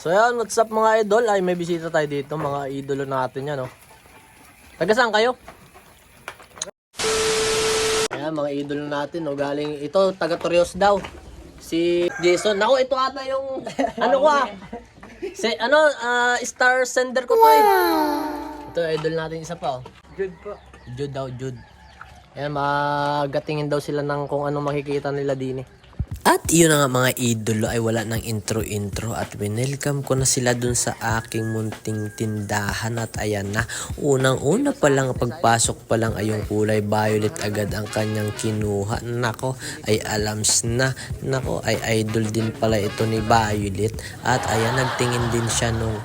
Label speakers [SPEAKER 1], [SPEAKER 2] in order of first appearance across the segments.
[SPEAKER 1] So yan, what's up mga idol? Ay, may bisita tayo dito, mga idolo natin yan, oh. Taga saan kayo? Ayan, mga idolo natin, oh. Galing, ito, taga Torreos daw. Si Jason. Nako, ito ata yung, ano ko ah. Si, ano, ah, star sender ko to eh. Ito, idol natin isa pa, oh.
[SPEAKER 2] Good po.
[SPEAKER 1] Jude daw, Jude. Ayan, magatingin daw sila ng kung ano makikita nila din eh. At yun na nga mga idolo ay wala ng intro-intro at winelcome ko na sila dun sa aking munting tindahan. At ayan na unang-una pa lang pagpasok pa lang ay yung kulay violet agad ang kanyang kinuha. Nako ay alams na. Nako ay idol din pala ito ni Violet. At ayan nagtingin din siya nung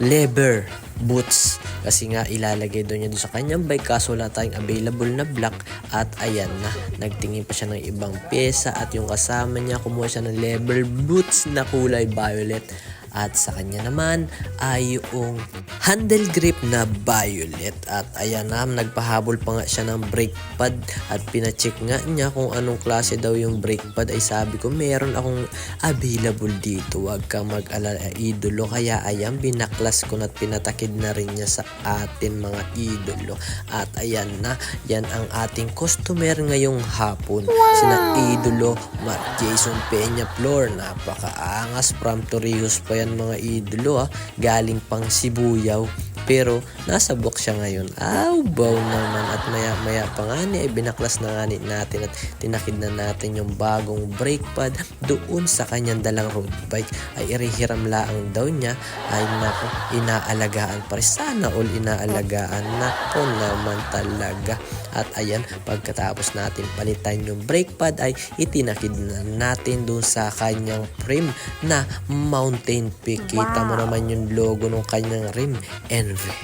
[SPEAKER 1] leather boots. Kasi nga ilalagay doon niya doon sa kanyang bike kaso wala tayong available na black at ayan na nagtingin pa siya ng ibang pyesa at yung kasama niya kumuha siya ng leather boots na kulay violet at sa kanya naman ay yung handle grip na violet. At ayan na nagpahabol pa nga siya ng brake pad. At pinacheck nga niya kung anong klase daw yung brake pad. Ay sabi ko meron akong available dito. Wag kang mag-alala idolo. Kaya ayan binaklas ko na at pinatakid na rin niya sa atin mga idolo. At ayan na yan ang ating customer ngayong hapon. Sina idolo Matt Jason Peña Flor. Napakaangas from Torrijos pa yan mga idolo ah. galing pang Sibuyaw pero nasa box siya ngayon. Aw, bow naman. At maya maya pa nga ni, ay binaklas na nga natin at tinakid na natin yung bagong brake pad doon sa kanyang dalang road bike. Ay irihiram laang daw niya. Ay nako, inaalagaan pa rin. Sana all inaalagaan. Nako naman talaga. At ayan, pagkatapos natin palitan yung brake pad ay itinakid na natin doon sa kanyang frame na Mountain Peak. Kita mo naman yung logo ng kanyang rim. Envy.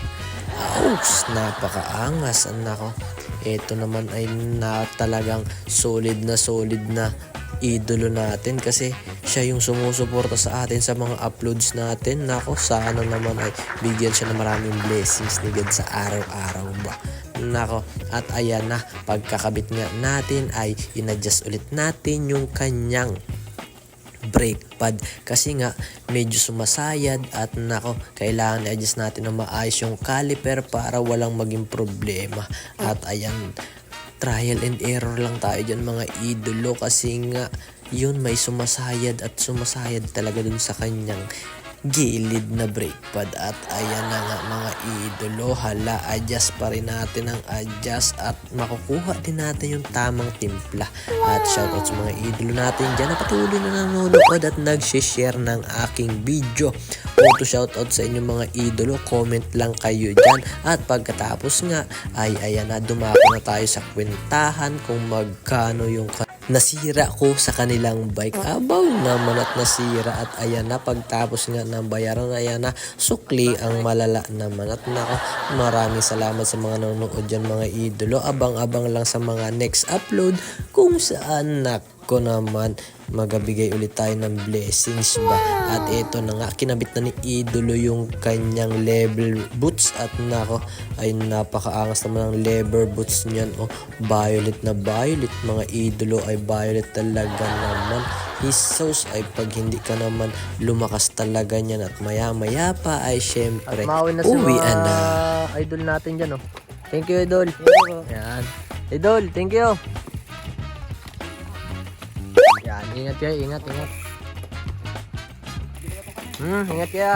[SPEAKER 1] Ouch! Napakaangas. Nako. Ito naman ay na talagang solid na solid na idolo natin kasi siya yung sumusuporta sa atin sa mga uploads natin. Nako, sana naman ay bigyan siya ng maraming blessings ni God sa araw-araw ba. Nako, at ayan na, pagkakabit nga natin ay inadjust ulit natin yung kanyang brake pad. Kasi nga medyo sumasayad at nako kailangan i-adjust natin na maayos yung caliper para walang maging problema. At ayan trial and error lang tayo dyan mga idolo. Kasi nga yun may sumasayad at sumasayad talaga dun sa kanyang gilid na brake pad. At ayan na nga mga idolo hala adjust pa rin natin ang adjust at makukuha din natin yung tamang timpla. At shoutout sa mga idolo natin dyan na patuloy na nanonood at nag-share ng aking video. Auto shoutout sa inyong mga idolo comment lang kayo dyan. At pagkatapos nga ay ayan na dumako na tayo sa kwentahan kung magkano yung nasira ko sa kanilang bike. Abaw naman at nasira at ayan na pagtapos nga ng bayaran ayan na sukli ang malala naman at nako maraming salamat sa mga nanonood dyan mga idolo. Abang-abang lang sa mga next upload kung saan nako naman magabigay ulit tayo ng blessings ba? At ito na nga kinabit na ni idolo yung kanyang level boots at nako ay napakaangas naman ang leather boots niyan oh. Violet na violet mga idolo ay violet talaga naman. Jesus ay pag hindi ka naman lumakas talaga niyan at maya maya pa ay syempre uwian na idol natin dyan oh. Thank you idol. Yan. Idol thank you yan ingat kayo ingat ingat. Hmm ingat kaya